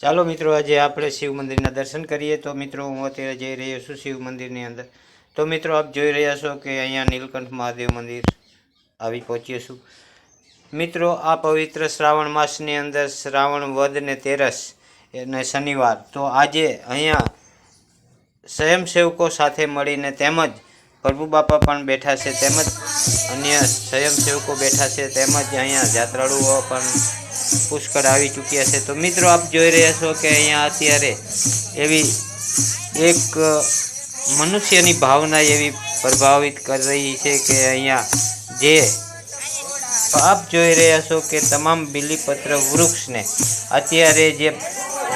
ચાલો મિત્રો, આજે આપણે શિવ મંદિરના દર્શન કરીએ. તો મિત્રો, હું અત્યારે જઈ રહ્યો છું શિવ મંદિરની અંદર. તો મિત્રો, આપ જોઈ રહ્યા છો કે અહીંયા નીલકંઠ મહાદેવ મંદિર આવી પહોંચ્યો છું. મિત્રો, આ પવિત્ર શ્રાવણ માસની અંદર શ્રાવણ વદ ને તેરસ અને શનિવાર, તો આજે અહીંયા સ્વયંસેવકો સાથે મળીને તેમજ પ્રભુ બાપા પણ બેઠા છે, તેમજ અન્ય સ્વયંસેવકો બેઠા છે, તેમજ અહીંયા જાત્રાળુઓ પણ પુષ્કળ આવી ચૂક્યા છે. તો મિત્રો, આપ જોઈ રહ્યા છો કે અહીંયા અત્યારે એવી એક મનુષ્યની ભાવના એવી પ્રભાવિત કરી રહી છે કે અહીંયા જે આપ જોઈ રહ્યા છો કે તમામ બિલીપત્ર વૃક્ષને અત્યારે જે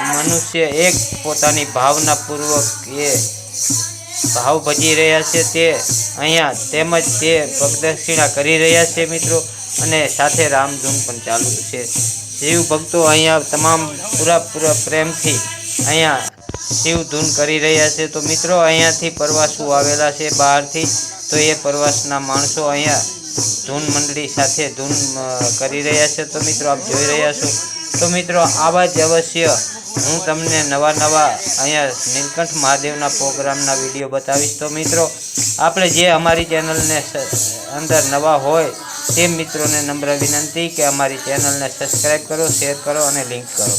મનુષ્ય એક પોતાની ભાવનાપૂર્વક એ ભાવ ભજી રહ્યા છે તે અહીંયા તેમજ તે પ્રદક્ષિણા કરી રહ્યા છે મિત્રો અને સાથે રામધૂન પણ ચાલુ છે. શિવ ભક્તો અહીંયા તમામ પૂરા પૂરા પ્રેમથી અહીંયા શિવ ધૂન કરી રહ્યા છે. તો મિત્રો, અહીંયાથી પ્રવાસીઓ આવેલા છે બહારથી. તો એ પ્રવાસના માણસો અહીંયા ધૂન મંડળી સાથે ધૂન કરી રહ્યા છે. તો મિત્રો, આપ જોઈ રહ્યા છો. તો મિત્રો, આવા જ અવશ્ય હું તમને નવા નવા અહીંયા નીલકંઠ મહાદેવના પ્રોગ્રામના વીડિયો બતાવીશ. તો મિત્રો, આપણે જે અમારી ચેનલને અંદર નવા હોય, તે મિત્રોને નમ્ર વિનંતી કે અમારી ચેનલને સબસ્ક્રાઈબ કરો, શેર કરો અને લિંક કરો.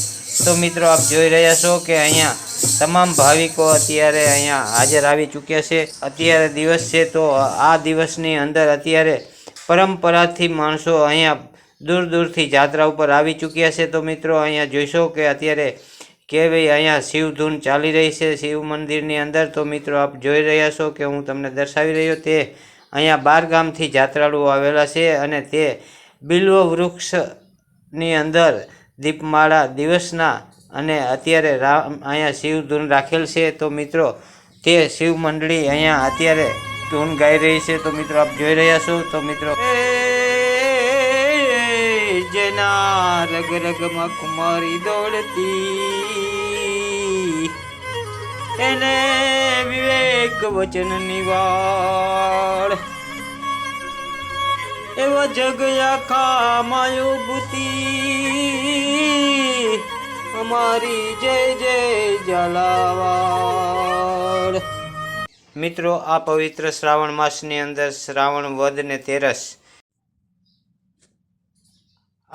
તો મિત્રો, આપ જોઈ રહ્યા છો કે અહીંયા તમામ ભાવિકો અત્યારે અહીંયા હાજર આવી ચૂક્યા છે. અત્યારે દિવસ છે તો આ દિવસની અંદર અત્યારે પરંપરાથી માણસો અહીંયા દૂર દૂરથી જાત્રા ઉપર આવી ચૂક્યા છે. તો મિત્રો, અહીંયા જોઈશો કે અત્યારે કેવી અહીંયા શિવ ધૂન ચાલી રહી છે શિવ મંદિરની અંદર. તો મિત્રો, આપ જોઈ રહ્યા છો કે હું તમને દર્શાવી રહ્યો તે અહીંયા બાર ગામથી જાત્રાળુઓ આવેલા છે અને તે બિલ્વ વૃક્ષની અંદર દીપમાળા દિવસના અને અત્યારે રામ, અહીંયા શિવધૂન રાખેલ છે. તો મિત્રો, તે શિવ મંડળી અહીંયા અત્યારે ધૂન ગાઈ રહી છે. તો મિત્રો, આપ જોઈ રહ્યા છો. તો મિત્રો જેના રગ રગમાં કુમારી દોડતી. એને વિવેક વચન નિવાળ. એવો જગ આખા માયો અમારી જય જય જલાવાળ મિત્રો, આ પવિત્ર શ્રાવણ માસની અંદર શ્રાવણ વદ ને તેરસ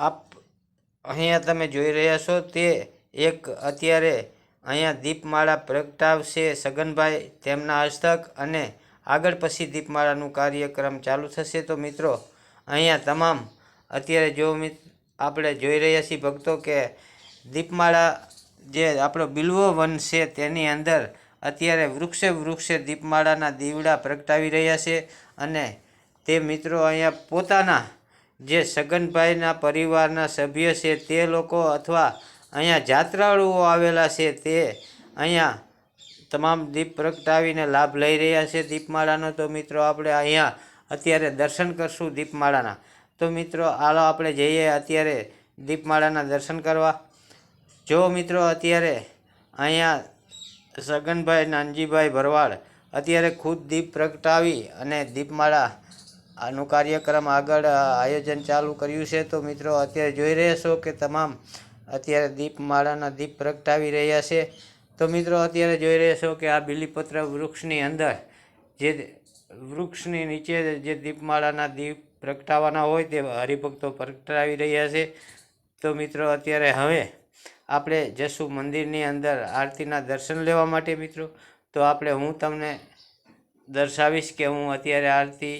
આપ અહીંયા તમે જોઈ રહ્યા છો તે એક અત્યારે અહીંયા દીપમાળા પ્રગટાવશે સગનભાઈ તેમના હસ્તક અને આગળ પછી દીપમાળાનું કાર્યક્રમ ચાલુ થશે. તો મિત્રો, અહીંયા તમામ અત્યારે જો આપણે જોઈ રહ્યા છીએ ભક્તો કે દીપમાળા જે આપણો બિલવો વન છે તેની અંદર અત્યારે વૃક્ષે વૃક્ષે દીપમાળાના દીવડા પ્રગટાવી રહ્યા છે અને તે મિત્રો અહીંયા પોતાના જે સગનભાઈના પરિવારના સભ્ય છે તે લોકો અથવા અહીંયા જાત્રાળુઓ આવેલા છે તે અહીંયા તમામ દીપ પ્રગટાવીને લાભ લઈ રહ્યા છે દીપમાળાનો. તો મિત્રો આપણે અહીંયા અત્યારે દર્શન કરશું દીપમાળાના. તો મિત્રો આલો આપણે જઈએ અત્યારે દીપમાળાના દર્શન કરવા. જો મિત્રો અત્યારે અહીંયા સગનભાઈ નાનજીભાઈ ભરવાડ અત્યારે ખુદ દીપ પ્રગટાવી અને દીપમાળા આનું કાર્યક્રમ આગળ આયોજન ચાલુ કર્યું છે. તો મિત્રો, અત્યારે જોઈ રહ્યા છો કે તમામ અત્યારે દીપમાળાના દીપ પ્રગટાવી રહ્યા છે. તો મિત્રો, અત્યારે જોઈ રહ્યા છો કે આ બિલીપત્ર વૃક્ષની અંદર જે વૃક્ષની નીચે જે દીપમાળાના દીપ પ્રગટાવવાના હોય તે હરિભક્તો પ્રગટાવી રહ્યા છે. તો મિત્રો, અત્યારે હવે આપણે જશું મંદિરની અંદર આરતીના દર્શન લેવા માટે મિત્રો, તો આપણે હું તમને દર્શાવીશ કે હું અત્યારે આરતી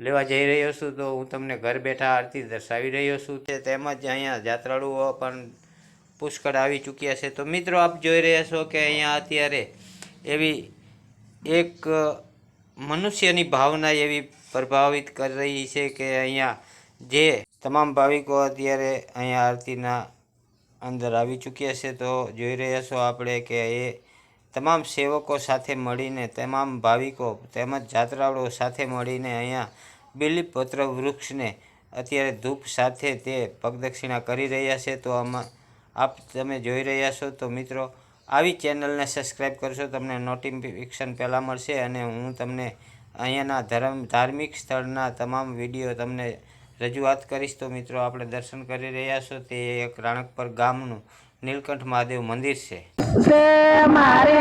લેવા જઈ રહ્યો છું તો હું તમને ઘર બેઠા આરતી દર્શાવી રહ્યો છું તેમજ અહીંયા જાત્રાળુઓ પણ પુષ્કળ આવી ચૂક્યા છે. તો મિત્રો, આપ જોઈ રહ્યા છો કે અહીંયા અત્યારે એવી એક મનુષ્યની ભાવના એવી પ્રભાવિત કરી રહી છે કે અહીંયા જે તમામ ભાવિકો અત્યારે અહીંયા આરતીના અંદર આવી ચૂક્યા છે. તો જોઈ રહ્યા છો આપણે કે એ તમામ સેવકો સાથે મળીને, તમામ ભાવિકો તેમજ જાત્રાળુઓ સાથે મળીને અહીંયા બીલીપત્ર વૃક્ષને અત્યારે ધૂપ સાથે તે પગદક્ષિણા કરી રહ્યા છે. તો આમાં આપ તમે જોઈ રહ્યા છો. તો મિત્રો, આવી ચેનલને સબસ્ક્રાઈબ કરશો, તમને નોટિફિકેશન પહેલાં મળશે અને હું તમને અહીંયાના ધર્મ, ધાર્મિક સ્થળના તમામ વીડિયો તમને રજૂઆત કરીશ. તો મિત્રો, આપણે દર્શન કરી રહ્યા છો. તે એક રાણકપર ગામનું નીલકંઠ મહાદેવ મંદિર છે. મારે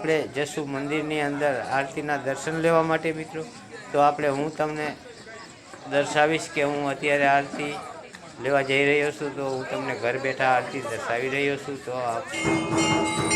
આપણે જશું મંદિરની અંદર આરતીના દર્શન લેવા માટે મિત્રો, તો આપણે હું તમને દર્શાવીશ કે હું અત્યારે આરતી લેવા જઈ રહ્યો છું, તો હું તમને ઘર બેઠા આરતી દર્શાવી રહ્યો છું, તો આપ